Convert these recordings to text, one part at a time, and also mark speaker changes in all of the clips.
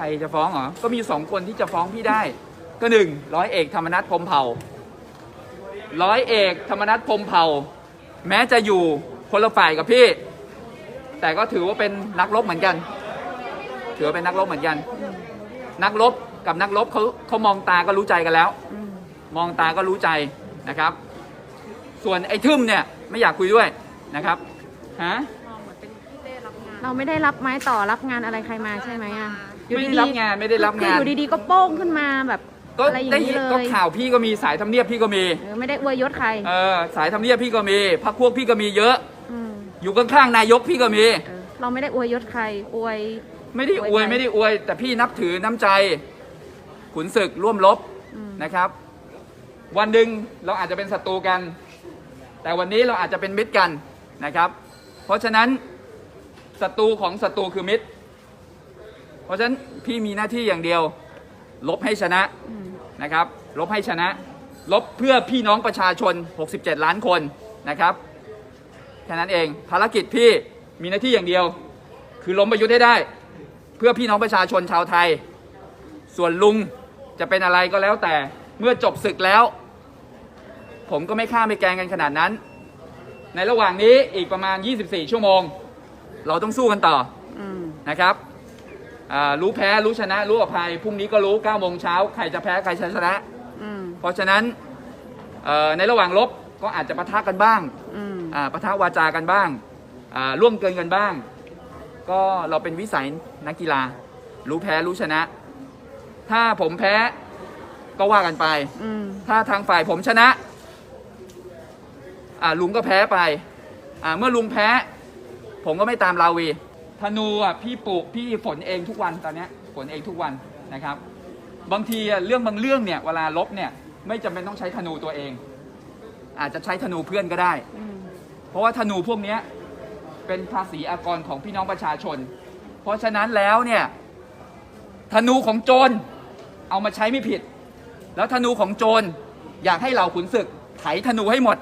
Speaker 1: ใครจะฟ้องเหรอ ก็มีสองคนที่จะฟ้องพี่ได้ ก็หนึ่งร้อยเอกธรรมนัฐพรหมเผ่าร้อยเอกธรรมนัฐพรหมเผ่า แม้จะอยู่คนละฝ่ายกับพี่ แต่ก็ถือว่าเป็นนักรบเหมือนกัน ถือว่าเป็นนักรบเหมือนกัน นักรบกับนักรบเขาเขามองตาก็รู้ใจกันแล้ว มองตาก็รู้ใจนะครับ ส่วนไอ้ทึมเนี่ยไม่อยากคุยด้วยนะครับฮะ
Speaker 2: เราไม่ได้รับไม้ต่อรับงานอะไรใครมาใช่ไหมอะ อยู่
Speaker 1: ไม่ได้
Speaker 2: ดีๆ
Speaker 1: รับงานไม่ได้รับ
Speaker 2: คื
Speaker 1: งาน
Speaker 2: อยู่ดีๆก็โป้งขึ้นมาแบบ
Speaker 1: ก็
Speaker 2: อะไรอย่าง
Speaker 1: ได้
Speaker 2: นี้
Speaker 1: เห็น
Speaker 2: เล
Speaker 1: ก็
Speaker 2: ย
Speaker 1: ข่าวพี่ก็มีสายทำเนียบพี่ก็มี
Speaker 2: เออไม่ได้อวยยศใคร
Speaker 1: เออสายทำเนียบพี่ก็มีพักพวกพี่ก็มีเยอะ
Speaker 2: ม
Speaker 1: อยู่ข้างๆนายกพี่ก็มี
Speaker 2: เออเราไม่ได้อวยยศใครอวย
Speaker 1: ไม่ได้อวย
Speaker 2: อวยใคร
Speaker 1: ไม่ได้อวย แต่พี่นับถือน้ำใจ ขุนศึกร่วมรบ
Speaker 2: อืม
Speaker 1: นะครับ วันหนึ่งเราอาจจะเป็นศัตรูกัน แต่วันนี้เราอาจจะเป็นมิตรกันนะครับ เพราะฉะนั้นศัตรูของศัตรูคือมิตร เพราะฉะนั้นพี่มีหน้าที่อย่างเดียว ลบให้ชนะ
Speaker 2: อืม
Speaker 1: นะครับ ลบให้ชนะ ลบเพื่อพี่น้องประชาชน 67 ล้านคนนะครับแค่นั้นเองภารกิจพี่มีหน้าที่อย่างเดียว คือล้มประยุทธ์ให้ได้ เพื่อพี่น้องประชาชนชาวไทย ส่วนลุงจะเป็นอะไรก็แล้วแต่เมื่อจบศึกแล้ว ผมก็ไม่ฆ่าไม่แกล้งกันขนาดนั้น ในระหว่างนี้อีกประมาณ 24 ชั่วโมง เราต้องสู้กันต่อ
Speaker 2: อืม
Speaker 1: นะครับอ่า รู้แพ้รู้ชนะรู้อภัยพรุ่งนี้ก็รู้9โมงเช้าใครจะแพ้ใครจะชนะ
Speaker 2: อืม
Speaker 1: เพราะฉะนั้นเอ่อในระหว่างลบก็อาจจะปะทะกันบ้าง
Speaker 2: อืม
Speaker 1: อ่าปะทะวาจากันบ้างอ่าร่วมเกินกันบ้าง ก็เราเป็นวิสัยนักกีฬา รู้แพ้รู้ชนะ ถ้าผมแพ้ก็ว่ากันไป
Speaker 2: อืม
Speaker 1: ถ้าทางฝ่ายผมชนะอ่าลุงก็แพ้ไปอ่าเมื่อลุงแพ้ ผมก็ไม่ตามลาวี ธนูอะพี่ปลูกพี่ฝนเองทุกวันตอนเนี้ยฝนเองทุกวันนะครับ บางทีอะเรื่องบางเรื่องเนี่ยเวลาลบเนี่ยไม่จำเป็นต้องใช้ธนูตัวเอง อาจจะใช้ธนูเพื่อนก็ได้
Speaker 2: อืม
Speaker 1: เพราะว่าธนูพวกเนี้ยเป็นภาษีอากรของพี่น้องประชาชน เพราะฉะนั้นแล้วเนี่ยธนูของโจรเอามาใช้ไม่ผิด แล้วธนูของโจรอยากให้เหล่าขุนศึกไถธนูให้หมด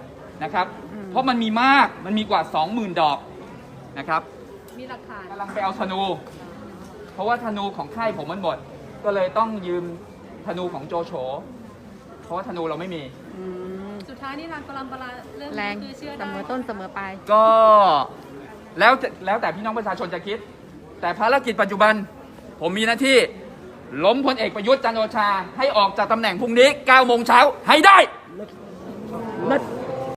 Speaker 1: นะครับ เพราะมันมีมากมันมีกว่า 20,000 ดอกนะครับ
Speaker 2: มีหลักฐาน
Speaker 1: กำลังไปเอาธนู เพราะว่าธนูของค่ายผมมันหมด ก็เลยต้องยืมธนูของโจโฉ เพราะว่าธนูเราไม่มี
Speaker 2: อืม
Speaker 3: สุดท้ายนี่ทางกลัมปลาเรื่อง
Speaker 2: แรง
Speaker 3: นี้คือเชื่อ
Speaker 2: เส
Speaker 3: ได้
Speaker 2: มอต้นเสมอปลาย
Speaker 1: ก็แล้วแต่แล้วแต่พี่น้องประชาชนจะคิด แต่ภารกิจปัจจุบัน ผมมีหน้าที่ ล้มพลเอกประยุทธ์จันทร์โอชา ให้ออกจากตำแหน่งพรุ่งนี้9โมงเช้าให้ได้
Speaker 2: เลิศ